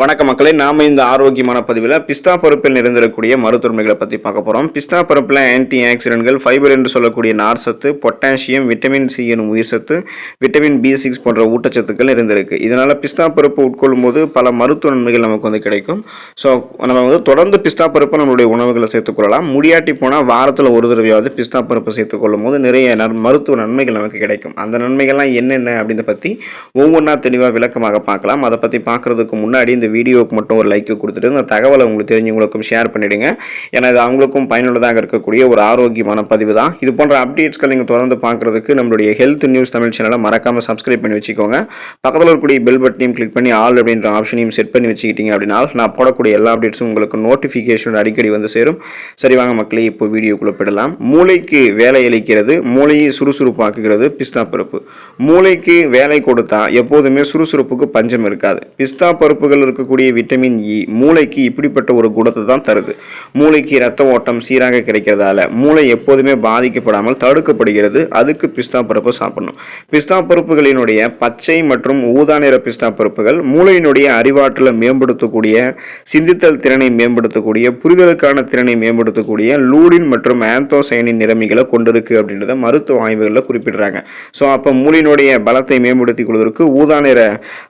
வணக்க மக்களே நாம இந்த ஆரோக்கியமான பதிவில் பிஸ்தா பருப்பில் நிறைந்திருக்கக்கூடிய மருத்துவமைகளை பற்றி பார்க்க போகிறோம் பிஸ்தா பருப்பில் ஆன்டி ஆக்சிடென்ட்கள் ஃபைபர் என்று சொல்லக்கூடிய நார் சத்து பொட்டாசியம் விட்டமின் சி எனும் உயிர் சத்து விட்டமின் பி சிக்ஸ் போன்ற ஊட்டச்சத்துக்கள் இருந்திருக்கு இதனால் பிஸ்தா பருப்பு உட்கொள்ளும் போது பல மருத்துவ நன்மைகள் நமக்கு வந்து கிடைக்கும். ஸோ நம்ம வந்து தொடர்ந்து பிஸ்தா பருப்பு நம்மளுடைய உணவுகளை சேர்த்துக்கொள்ளலாம் முடியாட்டி போனால் வாரத்தில் ஒரு தடவையாவது பிஸ்தா பருப்பு சேர்த்துக்கொள்ளும் போது நிறைய நன் மருத்துவ நன்மைகள் நமக்கு கிடைக்கும். அந்த நன்மைகள்லாம் என்னென்ன அப்படின்றத பற்றி ஒவ்வொன்றா தெளிவாக விளக்கமாக பார்க்கலாம். அதை பற்றி பார்க்குறதுக்கு முன்னாடி இந்த வீடியோவுக்கு மட்டும் ஒரு லைக் கொடுத்துட்டு இந்த தகவலை உங்களுக்கு தெரிஞ்சவங்களுக்கும் ஷேர் பண்ணிவிடுங்க ஏன்னா இது அவங்களுக்கும் பயனுள்ளதாக இருக்கக்கூடிய ஒரு ஆரோக்கியமான பதிவு தான். இது போன்ற அப்டேட்ஸ்கள் நீங்கள் தொடர்ந்து பார்க்குறதுக்கு நம்மளுடைய ஹெல்த் நியூஸ் தமிழ் சேனலை மறக்காமல் சப்ஸ்கிரைப் பண்ணி வச்சுக்கோங்க. பக்கத்தில் இருக்கக்கூடிய பெல் பட்டனையும் கிளிக் பண்ணி ஆல் அப்படின்ற ஆப்ஷனையும் செட் பண்ணி வச்சுக்கிட்டீங்க அப்படின்னா நான் போடக்கூடிய எல்லா அப்டேட்ஸும் உங்களுக்கு நோட்டிஃபிகேஷன் அடிக்கடி வந்து சேரும். சரி வாங்க மக்களே இப்போ வீடியோக்குள்ளே போயிடலாம். மூளைக்கு வேலை அளிக்கிறது மூளையை சுறுசுறுப்பாக்குகிறது பிஸ்தா பருப்பு. மூளைக்கு வேலை கொடுத்தா எப்போதுமே சுறுசுறுப்புக்கு பஞ்சம் இருக்காது. பிஸ்தா பருப்புகள் கொடுக்கக்கூடிய விட்டமின் இ e மூளைக்கு இப்படிப்பட்ட ஒரு குணத்தை தான் தருது. மூளைக்கு ரத்த ஓட்டம் சீராக கிடைக்கிறதால மூளை எப்போதுமே பாதிக்கப்படாமல் தடுக்கப்படுகிறது. அதுக்கு பிஸ்தா பருப்பு சாப்பிடணும். பிஸ்தா பருப்புகளினுடைய பச்சை மற்றும் ஊதா நிற பிஸ்தா பருப்புகள் மூளையினுடைய அறிவாற்றலை மேம்படுத்தக்கூடிய சிந்தித்தல் திறனை மேம்படுத்தக்கூடிய புரிதலுக்கான திறனை மேம்படுத்தக்கூடிய லூடின் மற்றும் ஆந்தோசைனின் நிறமிகளை கொண்டிருக்கு அப்படின்றத மருத்துவ ஆய்வுகளில் குறிப்பிடுறாங்க. ஸோ அப்போ மூளையினுடைய பலத்தை மேம்படுத்திக் கொள்வதற்கு ஊதா நிற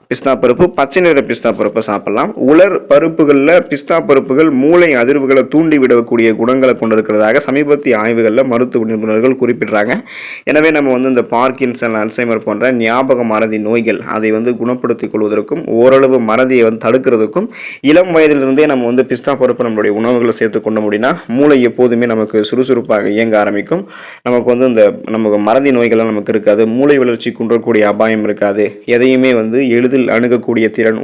பிஸ்தா பருப்பு பச்சை நிற பிஸ்தா பருப்பை சாப்பிடலாம். உலர் பருப்புகளில் பிஸ்தா பருப்புகள் மூளை அதிர்வுகளை தூண்டி விடக்கூடிய குணங்களை கொண்டிருக்கிறதாக சமீபத்திய ஆய்வுகளில் மருத்துவ நிபுணர்கள் குறிப்பிடுறாங்க. எனவே நம்ம வந்து இந்த பார்க்கின்சன் அல்சைமர் போன்ற ஞாபக மறதி நோய்கள் அதை வந்து குணப்படுத்திக் கொள்வதற்கும் ஓரளவு மறதியை வந்து தடுக்கிறதுக்கும் இளம் வயதிலிருந்தே நம்ம வந்து பிஸ்தா பருப்பு நம்மளுடைய உணவுகளை சேர்த்து கொண்ட முடியும்னா மூளை எப்போதுமே நமக்கு சுறுசுறுப்பாக இயங்க ஆரம்பிக்கும். நமக்கு வந்து இந்த நமக்கு மறதி நோய்கள்லாம் நமக்கு இருக்காது. மூளை வளர்ச்சி குன்றக்கூடிய அபாயம் இருக்காது. எதையுமே வந்து எளிதில் அணுகக்கூடிய திறன்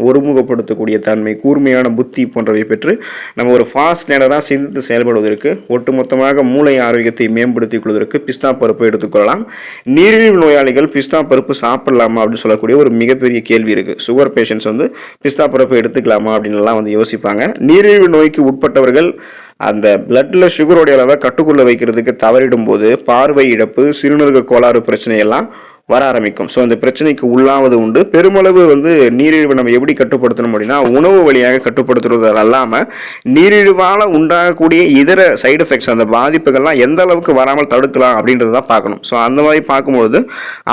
ஒருமுகப்படுத்தக்கூடிய தன்மை கூர்மையான புத்தி போன்றவை பெற்று நம்ம ஒரு ஃபாஸ்ட் லேனராக சிந்தித்து செயல்படுவதற்கு ஒட்டுமொத்தமாக மூளை ஆரோக்கியத்தை மேம்படுத்திக் கொள்வதற்கு பிஸ்தா பருப்பு எடுத்துக்கொள்ளலாம் நீரிழிவு நோயாளிகள் பிஸ்தா பருப்பு சாப்பிடலாமா அப்படின்னு சொல்லக்கூடிய ஒரு மிகப்பெரிய கேள்வி இருக்குது சுகர் பேஷண்ட்ஸ் வந்து பிஸ்தா பருப்பு எடுத்துக்கலாமா அப்படின்லாம் வந்து யோசிப்பாங்க. நீரிழிவு நோய்க்கு உட்பட்டவர்கள் அந்த பிளட்டில் சுகருடைய அளவை கட்டுக்குள்ளே வைக்கிறதுக்கு தவறிடும் போது பார்வை இழப்பு சிறுநீரக கோளாறு பிரச்சனையெல்லாம் வர ஆரம்பிக்கும். ஸோ அந்த பிரச்சனைக்கு உள்ளாவது உண்டு. பெருமளவு வந்து நீரிழிவு நம்ம எப்படி கட்டுப்படுத்தணும் அப்படின்னா உணவு வழியாக கட்டுப்படுத்துறது அல்லாமல் நீரிழிவால் உண்டாகக்கூடிய இதர சைடு எஃபெக்ட்ஸ் அந்த பாதிப்புகள்லாம் எந்த அளவுக்கு வராமல் தடுக்கலாம் அப்படின்றத தான் பார்க்கணும். ஸோ அந்த மாதிரி பார்க்கும்போது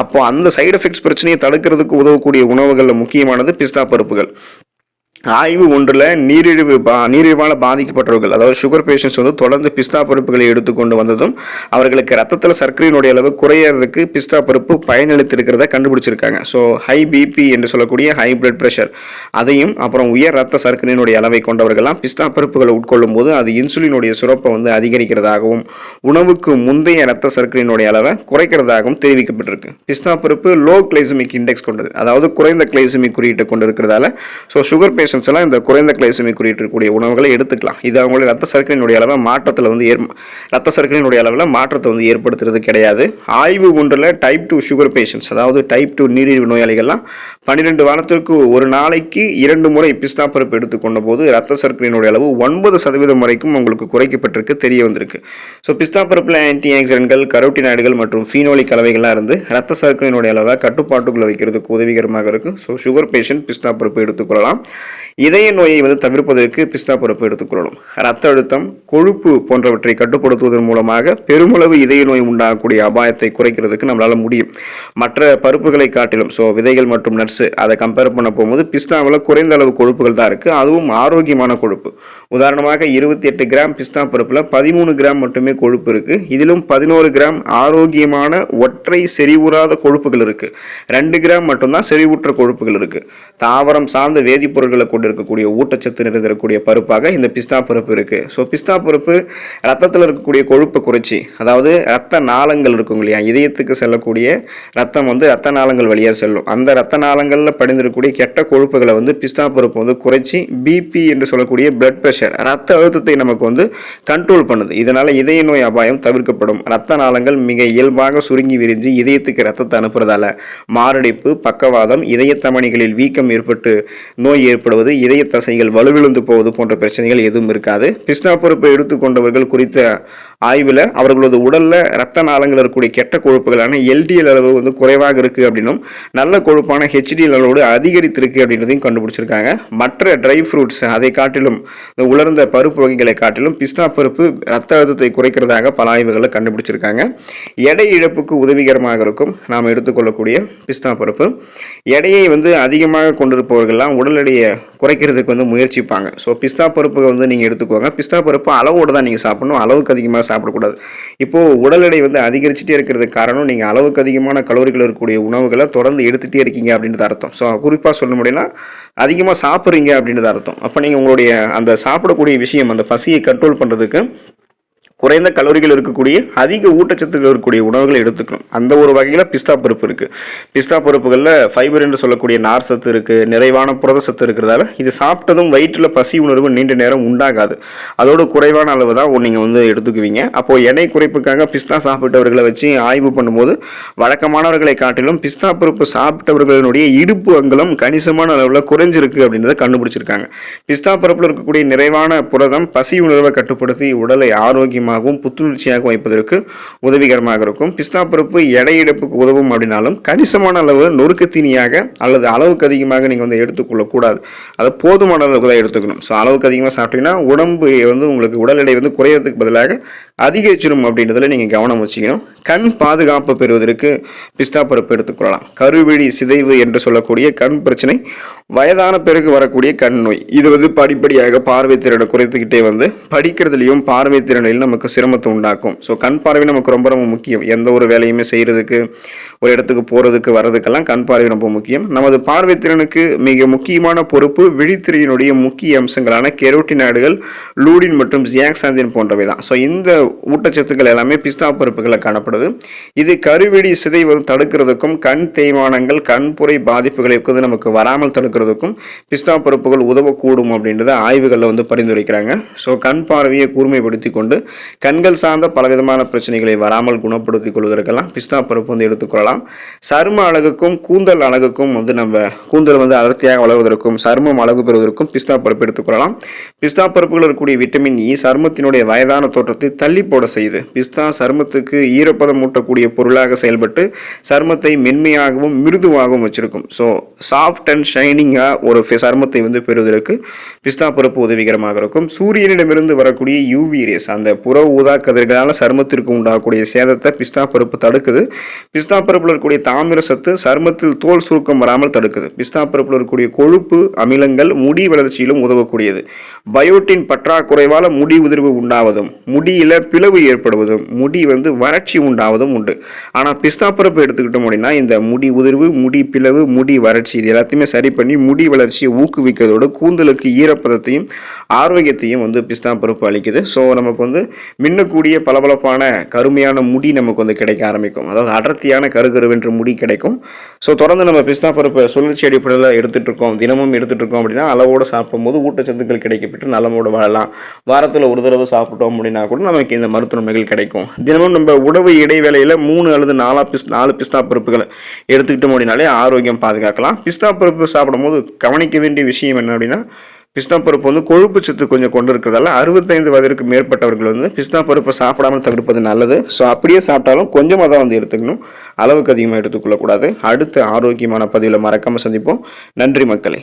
அப்போ அந்த சைடு எஃபெக்ட்ஸ் பிரச்சனையை தடுக்கிறதுக்கு உதவக்கூடிய உணவுகளில் முக்கியமானது பிஸ்தா பருப்புகள். ஆய்வு ஒன்றில் நீரிழிவு பா நீரிழிவால் பாதிக்கப்பட்டவர்கள் அதாவது சுகர் பேஷண்ட்ஸ் வந்து தொடர்ந்து பிஸ்தா பருப்புகளை எடுத்துக்கொண்டு வந்ததும் அவர்களுக்கு ரத்தத்தில் சர்க்கரையினுடைய அளவு குறையிறதுக்கு பிஸ்தா பருப்பு பயனளித்திருக்கிறத கண்டுபிடிச்சிருக்காங்க. ஸோ ஹை பிபி என்று சொல்லக்கூடிய ஹை பிளட் ப்ரெஷர் அதையும் அப்புறம் உயர் ரத்த சர்க்கரையினுடைய அளவை கொண்டவர்கள்லாம் பிஸ்தா பருப்புகளை உட்கொள்ளும் போது அது இன்சுலினுடைய சுரப்பை வந்து அதிகரிக்கிறதாகவும் உணவுக்கு முந்தைய ரத்த சர்க்கரையினுடைய அளவை குறைக்கிறதாகவும் தெரிவிக்கப்பட்டிருக்கு. பிஸ்தா பருப்பு லோ கிளைசமிக் இண்டெக்ஸ் கொண்டது அதாவது குறைந்த கிளைசமிக் குறியீட்டை கொண்டு இருக்கிறதால ஸோ சுகர் பேஷண்ட்ஸ் எல்லாம் இந்த குறைந்த கிளைசமிக் குறியீட்டு இருக்கக்கூடிய உணவுகளை எடுத்துக்கலாம். இது அவங்களுடைய ரத்த சர்க்கரையினுடைய அளவில் மாற்றத்தில் வந்து ஏற் ரத்த சர்க்கரையினுடைய அளவில் மாற்றத்தை வந்து ஏற்படுத்துறது கிடையாது. ஆய்வு ஒன்றில் டைப் டூ சுகர் பேஷண்ட்ஸ் அதாவது டைப் டூ நீரிழிவு நோயாளிகள்லாம் பன்னிரெண்டு வாரத்திற்கு ஒரு நாளைக்கு இரண்டு முறை பிஸ்தா பருப்பு எடுத்துக்கொண்ட போது ரத்த சர்க்கரையினுடைய அளவு ஒன்பது சதவீதம் வரைக்கும் உங்களுக்கு குறைக்கப்பட்டிருக்கு தெரிய வந்திருக்கு. ஸோ பிஸ்தா பருப்பில் ஆன்டி ஆக்சிடென்ட்கள் கரோட்டினாய்டுகள் மற்றும் ஃபீனோலிக் கலவைகள்லாம் இருந்து ரத்த சர்க்கரையினுடைய அளவை கட்டுப்பாட்டுக்குள்ளே வைக்கிறதுக்கு உதவிகரமாக இருக்கும். ஸோ சுகர் பேஷண்ட் பிஸ்தா பருப்பு எடுத்துக்கொள்ளலாம் இதய நோயை வந்து தவிர்ப்பதற்கு பிஸ்தா பருப்பு எடுத்துக்கொள்ளணும் ரத்த அழுத்தம் கொழுப்பு போன்றவற்றை கட்டுப்படுத்துவதன் மூலமாக பெருமளவு இதய நோய் உண்டாகக்கூடிய அபாயத்தை குறைக்கிறதுக்கு நம்மளால் முடியும். மற்ற பருப்புகளை காட்டிலும் ஸோ விதைகள் மற்றும் நட்ஸு அதை கம்பேர் பண்ண போகும்போது பிஸ்தாவில் குறைந்த அளவு கொழுப்புகள் தான் இருக்குது அதுவும் ஆரோக்கியமான கொழுப்பு. உதாரணமாக இருபத்தி எட்டு கிராம் பிஸ்தா பருப்பில் பதிமூணு கிராம் மட்டுமே கொழுப்பு இருக்குது இதிலும் பதினோரு கிராம் ஆரோக்கியமான ஒற்றை செறிவுறாத கொழுப்புகள் இருக்குது ரெண்டு கிராம் மட்டும்தான் செறிவுற்ற கொழுப்புகள் இருக்குது தாவரம் சார்ந்த வேதிப்பொருட்களை கொண்டு இருக்கக்கூடிய ஊட்டச்சத்து நிறைந்திருக்கக்கூடிய பருப்பாக இந்த பிஸ்தா பருப்பு இருக்குது ஸோ பிஸ்தா பருப்பு ரத்தத்தில் இருக்கக்கூடிய கொழுப்பை குறைச்சி அதாவது ரத்த நாளங்கள் இருக்கும் இல்லையா? இதயத்துக்கு செல்லக்கூடிய ரத்தம் வந்து ரத்த நாளங்கள் வழியாக செல்லும். அந்த ரத்த நாளங்களில் படிந்திருக்கக்கூடிய கெட்ட கொழுப்புகளை வந்து பிஸ்தா பருப்பு வந்து குறைச்சி பிபி என்று சொல்லக்கூடிய பிளட் ப்ரெஷர் ரத்த அழுத்தத்தை நமக்கு வந்து கண்ட்ரோல் பண்ணுது. இதனால் இதய நோய் அபாயம் தவிர்க்கப்படும். ரத்த நாளங்கள் மிக இயல்பாக சுருங்கி விரிஞ்சு இதயத்துக்கு ரத்தத்தை அனுப்புறதால மாரடைப்பு பக்கவாதம் இதய வீக்கம் ஏற்பட்டு நோய் ஏற்படுவது இதய தசைகள் வலுவிழுந்து போவது போன்ற பிரச்சனைகள் எதுவும் இருக்காது. கிருஷ்ணாபுரப்பை எடுத்துக்கொண்டவர்கள் குறித்த ஆய்வில் அவர்களது உடலில் ரத்த நாளங்கள் இருக்கக்கூடிய கெட்ட கொழுப்புகளான எல்டிஎல் அளவு வந்து குறைவாக இருக்குது அப்படின்னும் நல்ல கொழுப்பான ஹெச்டிஎல் அளவோடு அதிகரித்திருக்கு அப்படின்றதையும் கண்டுபிடிச்சிருக்காங்க. மற்ற ட்ரை ஃப்ரூட்ஸ் அதை காட்டிலும் இந்த உலர்ந்த பருப்பு வகைகளை காட்டிலும் பிஸ்தா பருப்பு ரத்த அழுத்தத்தை குறைக்கிறதாக பல ஆய்வுகளை கண்டுபிடிச்சிருக்காங்க. எடை இழப்புக்கு உதவிகரமாக இருக்கும் நாம் எடுத்துக்கொள்ளக்கூடிய பிஸ்தா பருப்பு. எடையை வந்து அதிகமாக கொண்டிருப்பவர்கள்லாம் உடல் எடையை குறைக்கிறதுக்கு வந்து முயற்சிப்பாங்க. ஸோ பிஸ்தா பருப்பு வந்து நீங்கள் எடுத்துக்கோங்க. பிஸ்தா பருப்பு அளவோடு தான் நீங்கள் சாப்பிடணும். அளவுக்கு அதிகமாக சாப்பிடக்கூடாது. இப்போது உடல் எடை வந்து அதிகரிச்சுட்டே இருக்கிறதுக்கு காரணம் நீங்கள் அளவுக்கு அதிகமான கலோரிகள் இருக்கக்கூடிய உணவுகளை தொடர்ந்து எடுத்துகிட்டே இருக்கீங்க அப்படின்றது அர்த்தம். ஸோ குறிப்பாக சொல்ல முடியும்னா அதிகமாக சாப்பிட்றீங்க அப்படின்றது அர்த்தம். அப்போ நீங்கள் உங்களுடைய அந்த சாப்பிடக்கூடிய விஷயம் அந்த பசியை கண்ட்ரோல் பண்ணுறதுக்கு குறைந்த கலோரிகள் இருக்கக்கூடிய அதிக ஊட்டச்சத்துகள் இருக்கக்கூடிய உணவுகளை எடுத்துக்கணும். அந்த ஒரு வகையில் பிஸ்தா பருப்பு இருக்குது பிஸ்தா பருப்புகளில் ஃபைபர் என்று சொல்லக்கூடிய நார் சத்து இருக்குது நிறைவான புரத சத்து இருக்கிறதால இது சாப்பிட்டதும் வயிற்றில் பசி உணர்வு நீண்ட நேரம் உண்டாகாது. அதோட குறைவான அளவு தான் நீங்கள் வந்து எடுத்துக்குவீங்க. அப்போது எண்ணெய் குறைப்புக்காக பிஸ்தா சாப்பிட்டவர்களை வச்சு ஆய்வு பண்ணும்போது வழக்கமானவர்களை காட்டிலும் பிஸ்தா பருப்பு சாப்பிட்டவர்களுடைய இடுப்பு அங்கலம் கணிசமான அளவில் குறைஞ்சிருக்கு அப்படின்றத கண்டுபிடிச்சிருக்காங்க. பிஸ்தா பருப்பில் இருக்கக்கூடிய நிறைவான புரதம் பசி உணர்வை கட்டுப்படுத்தி உடலை ஆரோக்கியமாக ஆரோக்கியமாகவும் புத்துணர்ச்சியாகவும் வைப்பதற்கு உதவிகரமாக இருக்கும். பிஸ்தா பருப்பு எடை இழப்புக்கு உதவும் அப்படின்னாலும் கணிசமான அளவு நொறுக்கு தீனியாக அல்லது அளவுக்கு அதிகமாக நீங்கள் வந்து எடுத்துக்கொள்ளக்கூடாது. அதை போதுமான அளவுக்கு தான் எடுத்துக்கணும். ஸோ அளவுக்கு அதிகமாக சாப்பிட்டீங்கன்னா உடம்பு வந்து உங்களுக்கு உடல் எடை வந்து குறையிறதுக்கு பதிலாக அதிகரிச்சிடும் அப்படின்றதுல நீங்கள் கவனம் வச்சுக்கணும். கண் பாதுகாப்பு பெறுவதற்கு பிஸ்தா பருப்பு எடுத்துக்கொள்ளலாம். கருவிழி சிதைவு என்று சொல்லக்கூடிய கண் பிரச்சனை வயதான பிறகு வரக்கூடிய கண் நோய். இது வந்து படிப்படியாக பார்வை திறனை குறைத்துக்கிட்டே வந்து படிக்கிறதுலையும் பார்வை திறனில் நமக்கு சிரமத்தை உண்டாக்கும். ஸோ கண் பார்வை நமக்கு ரொம்ப ரொம்ப முக்கியம். எந்த ஒரு வேலையுமே செய்கிறதுக்கு ஒரு இடத்துக்கு போகிறதுக்கு வர்றதுக்கெல்லாம் கண் பார்வை ரொம்ப முக்கியம். நமது பார்வை திறனுக்கு மிக முக்கியமான பொறுப்பு விழித்திரையினுடைய முக்கிய அம்சங்களான கெரோட்டினாடுகள் லூடின் மற்றும் ஜியாக்சாந்தின் போன்றவை தான். ஸோ இந்த ஊட்டச்சத்துக்கள் எல்லாமே பிஸ்தா பருப்புகளில் காணப்படுது. இது கருவிழி சிதைவது தடுக்கிறதுக்கும் கண் தேய்மானங்கள் கண்புரை பாதிப்புகளை வந்து நமக்கு வராமல் தடுக்கிறதுக்கும் பிஸ்தா பருப்புகள் உதவக்கூடும் அப்படின்றத ஆய்வுகளில் வந்து பரிந்துரைக்கிறாங்க. ஸோ கண் பார்வையை கூர்மைப்படுத்தி கொண்டு கண்கள் சார்ந்த பலவிதமான பிரச்சனைகளை வராமல் குணப்படுத்திக் கொள்வதற்கெல்லாம் பிஸ்தா பருப்பு வந்து எடுத்துக்கொள்ளலாம் சரும அழகுக்கும் கூந்தல் அழகுக்கும் வந்து நம்ம கூந்தல் வந்து அடர்த்தியாக வளர்வதற்கும் சருமம் அழகு பெறுவதற்கும் பிஸ்தா பருப்பு எடுத்துக்கொள்ளலாம் பிஸ்தா பருப்புகள் இருக்கக்கூடிய விட்டமின் இ e சருமத்தினுடைய வயதான தோற்றத்தை தள்ளி போட செய்யுது. பிஸ்தா சருமத்துக்கு ஈரப்பதம் ஊட்டக்கூடிய பொருளாக செயல்பட்டு சருமத்தை மென்மையாகவும் மிருதுவாகவும் வச்சிருக்கும். ஸோ சாஃப்ட் அண்ட் ஷைனிங்காக ஒரு சருமத்தை வந்து பெறுவதற்கு பிஸ்தா பருப்பு உதவிகரமாக இருக்கும். சூரியனிடமிருந்து வரக்கூடிய யூவி ரேஸ் அந்த புற ஊதா கதிர்களால் சருமத்திற்கு உண்டாகக்கூடிய சேதத்தை பிஸ்தா பருப்பு தடுக்குது. பிஸ்தா பருப்பில் இருக்கக்கூடிய தாமிர சத்து சருமத்தில் தோல் சுருக்கம் வராமல் தடுக்குது. பிஸ்தா பருப்பில் இருக்கக்கூடிய கொழுப்பு அமிலங்கள் முடி வளர்ச்சியிலும் உதவக்கூடியது. பயோட்டின் பற்றாக்குறைவால் முடி உதிர்வு உண்டாவதும் முடியில் பிளவு ஏற்படுவதும் முடி வந்து வறட்சி உண்டாவதும் உண்டு. ஆனால் பிஸ்தா பருப்பு எடுத்துக்கிட்டோம் அப்படின்னா இந்த முடி உதிர்வு முடி பிளவு முடி வறட்சி இது எல்லாத்தையுமே சரி பண்ணி முடி வளர்ச்சியை ஊக்குவிக்கிறதோடு கூந்தலுக்கு ஈரப்பதத்தையும் ஆரோக்கியத்தையும் வந்து பிஸ்தா பருப்பு அளிக்குது. ஸோ நமக்கு வந்து மின்னக்கூடிய பளபளப்பான கருமையான முடி நமக்கு வந்து கிடைக்க ஆரம்பிக்கும். அதாவது அடர்த்தியான கருகருவென்ற முடி கிடைக்கும். ஸோ தொடர்ந்து நம்ம பிஸ்தா பருப்பு சுழற்சி அடிப்படையில் எடுத்துகிட்டு இருக்கோம். தினமும் எடுத்துகிட்டு இருக்கோம் அப்படின்னா அளவோடு சாப்பிடும்போது ஊட்டச்சத்துக்கள் கிடைக்கப்பட்டு நலமோடு வாழலாம். வாரத்தில் ஒரு தடவை சாப்பிட்டோம் அப்படின்னா கூட நமக்கு இந்த மருத்துவமைகள் கிடைக்கும். தினமும் நம்ம உணவு இடைவேளையில் மூணு அல்லது நாலா பிஸ் நாலு பிஸ்தா பருப்புகளை எடுத்துக்கிட்டோம் அப்படின்னாலே ஆரோக்கியம் பாதுகாக்கலாம். பிஸ்தா பருப்பு சாப்பிடும்போது கவனிக்க வேண்டிய விஷயம் என்ன அப்படின்னா பிஸ்தா பருப்பு வந்து கொழுப்பு சத்து கொஞ்சம் கொண்டு இருக்கிறதால அறுபத்தைந்து வயதிற்கு மேற்பட்டவர்கள் வந்து பிஸ்தா பருப்பை சாப்பிடாமல் தவிர்ப்பது நல்லது. ஸோ அப்படியே சாப்பிட்டாலும் கொஞ்சமாக தான் வந்து எடுத்துக்கணும். அளவுக்கு அதிகமாக எடுத்துக்கொள்ளக்கூடாது. அடுத்த ஆரோக்கியமான பதிவில் மறக்காமல் சந்திப்போம். நன்றி மக்களே.